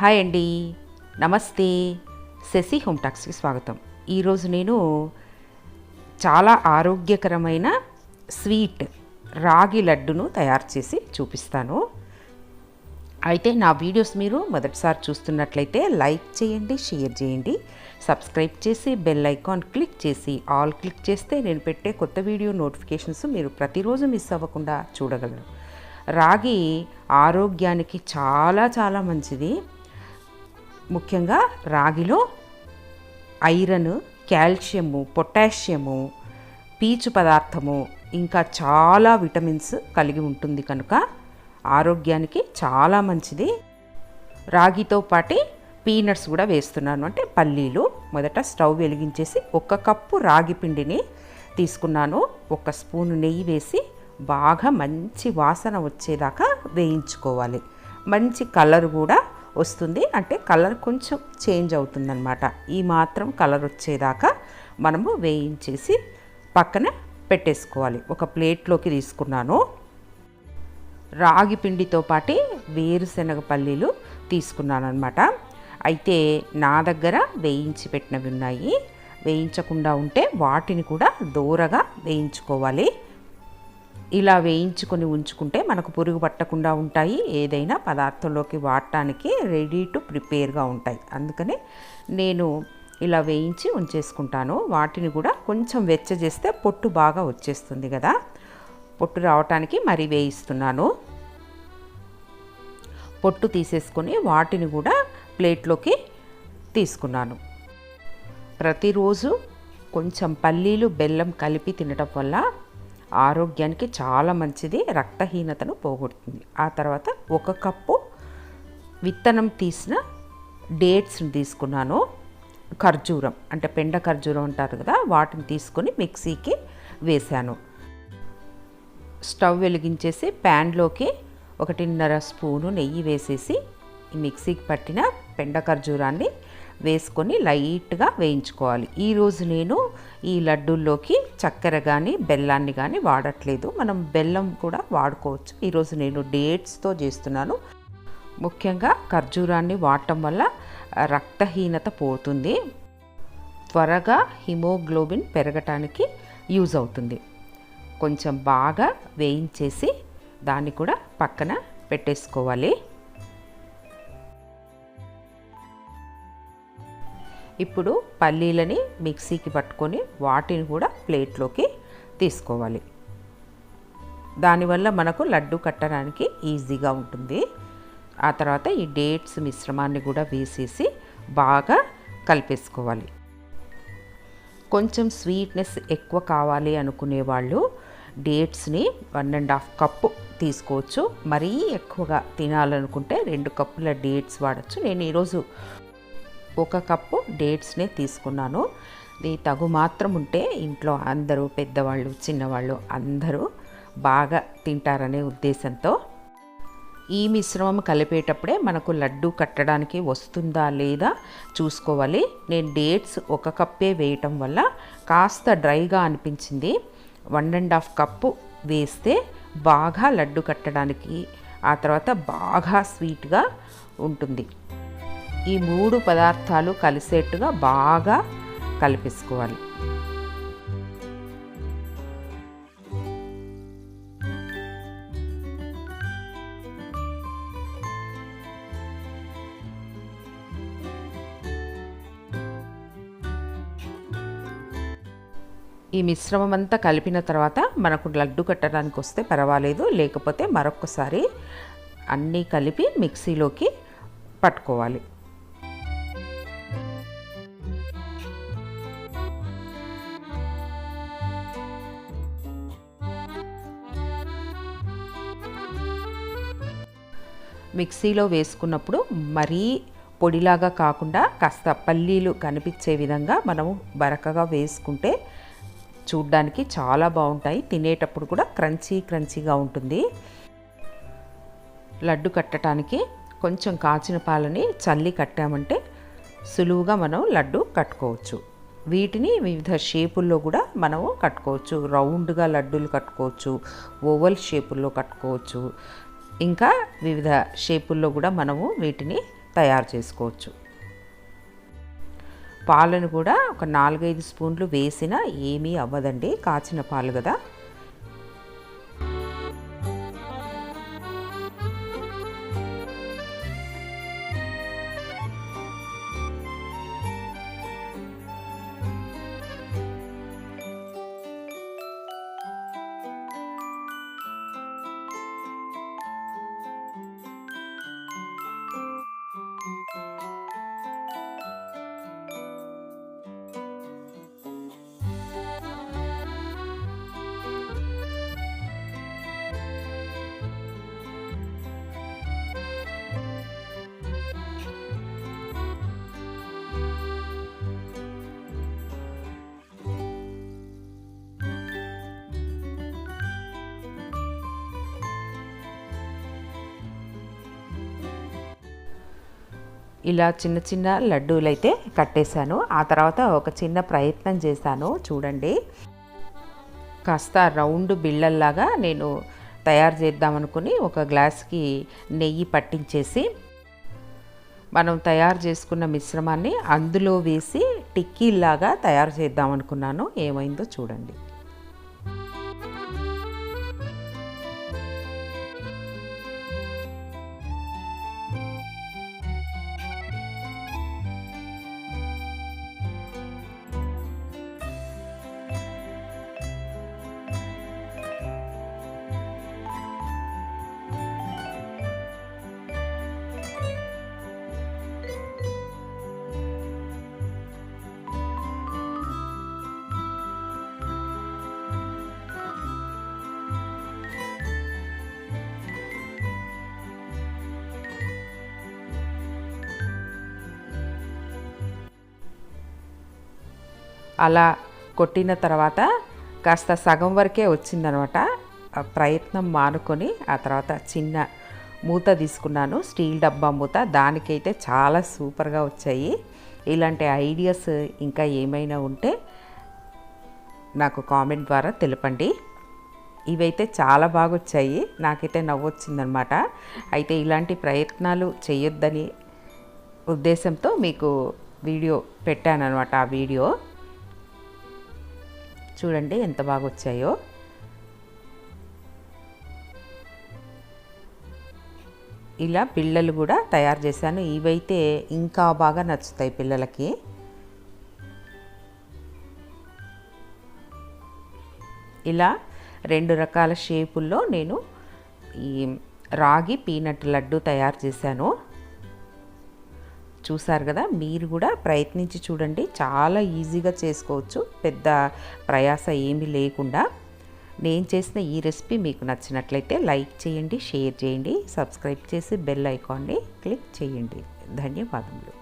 Hi అండి. నమస్తే. Shashi home టాక్స్కి స్వాగతం. ఈరోజు నేను చాలా ఆరోగ్యకరమైన స్వీట్ రాగి లడ్డును తయారు చేసి చూపిస్తాను. అయితే నా వీడియోస్ మీరు మొదటిసారి చూస్తున్నట్లయితే లైక్ చేయండి షేర్ చేయండి. సబ్స్క్రైబ్ చేసి బెల్ ఐకాన్ క్లిక్ చేసి ఆల్ క్లిక్ చేస్తే నేను పెట్టే కొత్త వీడియో నోటిఫికేషన్స్ మీరు ప్రతిరోజు మిస్ అవ్వకుండా చూడగలరు రాగి ఆరోగ్యానికి చాలా చాలా మంచిది. ముఖ్యంగా రాగిలో ఐరన్ కాల్షియము పొటాషియము పీచు పదార్థము ఇంకా చాలా విటమిన్స్ కలిగి ఉంటుంది కనుక ఆరోగ్యానికి చాలా మంచిది. రాగితో పాటి పీనట్స్ కూడా వేస్తున్నాను. అంటే పల్లీలు మొదట స్టవ్ వెలిగించేసి ఒక కప్పు రాగి పిండిని తీసుకున్నాను. ఒక స్పూన్ నెయ్యి వేసి బాగా మంచి వాసన వచ్చేదాకా వేయించుకోవాలి. మంచి కలర్ కూడా వస్తుంది. అంటే కలర్ కొంచెం చేంజ్ అవుతుందన్నమాట. ఈ మాత్రం కలర్ వచ్చేదాకా మనము వేయించేసి పక్కన పెట్టేసుకోవాలి. ఒక ప్లేట్లోకి తీసుకున్నాను. రాగి పిండితో పాటి వేరుశనగ పల్లీలు తీసుకున్నాను అనమాట అయితే నా దగ్గర వేయించి పెట్టినవి ఉన్నాయి. వేయించకుండా ఉంటే వాటిని కూడా దూరగా వేయించుకోవాలి. ఇలా వేయించుకొని ఉంచుకుంటే మనకు పురుగు పట్టకుండా ఉంటాయి. ఏదైనా పదార్థంలోకి వాడటానికి రెడీ టు ప్రిపేర్గా ఉంటాయి. అందుకని నేను ఇలా వేయించి ఉంచేసుకుంటాను. వాటిని కూడా కొంచెం వెచ్చ చేస్తే పొట్టు బాగా వచ్చేస్తుంది కదా. పొట్టు రావటానికి మరి వేయిస్తున్నాను. పొట్టు తీసేసుకొని వాటిని కూడా ప్లేట్లోకి తీసుకున్నాను. ప్రతిరోజు కొంచెం పల్లీలు బెల్లం కలిపి తినటం వల్ల ఆరోగ్యానికి చాలా మంచిది రక్తహీనతను పోగొడుతుంది. ఆ తర్వాత ఒక కప్పు విత్తనం తీసిన డేట్స్ని తీసుకున్నాను. ఖర్జూరం అంటే పెండ ఖర్జూరం అంటారు కదా వాటిని తీసుకొని మిక్సీకి వేశాను. స్టవ్ వెలిగించేసి ప్యాన్లోకి ఒకటిన్నర స్పూను నెయ్యి వేసేసి మిక్సీకి పట్టిన పెండ ఖర్జూరాన్ని వేసుకొని లైట్గా వేయించుకోవాలి. ఈరోజు నేను ఈ లడ్డూల్లోకి చక్కెర కానీ బెల్లాన్ని కానీ వాడట్లేదు. మనం బెల్లం కూడా వాడుకోవచ్చు. ఈరోజు నేను డేట్స్తో చేస్తున్నాను. ముఖ్యంగా ఖర్జూరాన్ని వాడటం వల్ల రక్తహీనత పోతుంది. త్వరగా హిమోగ్లోబిన్ పెరగటానికి యూజ్ అవుతుంది. కొంచెం బాగా వేయించేసి దాన్ని కూడా పక్కన పెట్టేసుకోవాలి. ఇప్పుడు పల్లీలని మిక్సీకి పట్టుకొని వాటిని కూడా ప్లేట్లోకి తీసుకోవాలి. దానివల్ల మనకు లడ్డు కట్టడానికి ఈజీగా ఉంటుంది. ఆ తర్వాత ఈ డేట్స్ మిశ్రమాన్ని కూడా వేసేసి బాగా కలిపేసుకోవాలి. కొంచెం స్వీట్నెస్ ఎక్కువ కావాలి అనుకునే వాళ్ళు డేట్స్ని వన్ అండ్ హాఫ్ కప్పు తీసుకోవచ్చు. మరీ ఎక్కువగా తినాలనుకుంటే రెండు కప్పుల డేట్స్ వాడచ్చు. నేను ఈరోజు ఒక కప్పు డేట్స్నే తీసుకున్నాను. ఇది తగు మాత్రం ఉంటే ఇంట్లో అందరూ పెద్దవాళ్ళు చిన్నవాళ్ళు అందరూ బాగా తింటారనే ఉద్దేశంతో ఈ మిశ్రమం కలిపేటప్పుడే మనకు లడ్డు కట్టడానికి వస్తుందా లేదా చూసుకోవాలి. నేను డేట్స్ ఒక కప్పే వేయటం వల్ల కాస్త డ్రైగా అనిపించింది. వన్ అండ్ హాఫ్ కప్పు వేస్తే బాగా లడ్డు కట్టడానికి ఆ తర్వాత బాగా స్వీట్గా ఉంటుంది. ఈ మూడు పదార్థాలు కలిసేట్టుగా బాగా కలిపేసుకోవాలి. ఈ మిశ్రమం అంతా కలిపిన తర్వాత మనకు లడ్డు కట్టడానికి వస్తే పర్వాలేదు లేకపోతే మరొకసారి అన్నీ కలిపి మిక్సీలోకి పట్టుకోవాలి. మిక్సీలో వేసుకున్నప్పుడు మరీ పొడిలాగా కాకుండా కాస్త పల్లీలు కనిపించే విధంగా మనము బరకగా వేసుకుంటే చూడ్డానికి చాలా బాగుంటాయి. తినేటప్పుడు కూడా క్రంచీ క్రంచీగా ఉంటుంది. లడ్డు కట్టడానికి కొంచెం కాచిన పాలని చల్లి కట్టామంటే సులువుగా మనం లడ్డు కట్టుకోవచ్చు. వీటిని వివిధ షేపుల్లో కూడా మనము కట్టుకోవచ్చు. రౌండ్గా లడ్డూలు కట్టుకోవచ్చు. ఓవల్ షేపుల్లో కట్టుకోవచ్చు. ఇంకా వివిధ షేపుల్లో కూడా మనము వీటిని తయారు చేసుకోవచ్చు. పాలను కూడా ఒక నాలుగైదు స్పూన్లు వేసినా ఏమీ అవ్వదండి కాచిన పాలు కదా. ఇలా చిన్న చిన్న లడ్డూలు అయితే కట్టేశాను. ఆ తర్వాత ఒక చిన్న ప్రయత్నం చేశాను. చూడండి. కాస్త రౌండ్ బిళ్ళల్లాగా నేను తయారు చేద్దామనుకుని ఒక గ్లాస్కి నెయ్యి పట్టించేసి మనం తయారు చేసుకున్న మిశ్రమాన్ని అందులో వేసి టిక్కీల్లాగా తయారు చేద్దాం అనుకున్నాను ఏమైందో చూడండి. అలా కొట్టిన తర్వాత కాస్త సగం వరకే వచ్చిందనమాట. ప్రయత్నం మానుకొని ఆ తర్వాత చిన్న మూత తీసుకున్నాను. స్టీల్ డబ్బా మూత. దానికైతే చాలా సూపర్గా వచ్చాయి. ఇలాంటి ఐడియాస్ ఇంకా ఏమైనా ఉంటే నాకు కామెంట్ ద్వారా తెలపండి. ఇవైతే చాలా బాగా వచ్చాయి. నాకైతే నవ్వొచ్చిందనమాట. అయితే ఇలాంటి ప్రయత్నాలు చేయొద్దని ఉద్దేశంతో మీకు వీడియో పెట్టాను అనమాట ఆ వీడియో. చూడండి ఎంత బాగా వచ్చాయో. ఇలా పిల్లలు కూడా తయారు చేశాను. ఇవైతే ఇంకా బాగా నచ్చుతాయి పిల్లలకి. ఇలా రెండు రకాల షేపుల్లో నేను ఈ రాగి పీనట్ లడ్డు తయారు చేశాను. చూసారు కదా మీరు కూడా ప్రయత్నించి చూడండి. చాలా ఈజీగా చేసుకోవచ్చు. పెద్ద ప్రయాస ఏమీ లేకుండా. నేను చేసిన ఈ రెసిపీ మీకు నచ్చినట్లయితే లైక్ చేయండి షేర్ చేయండి సబ్స్క్రైబ్ చేసి బెల్ ఐకాన్ని క్లిక్ చేయండి. ధన్యవాదములు.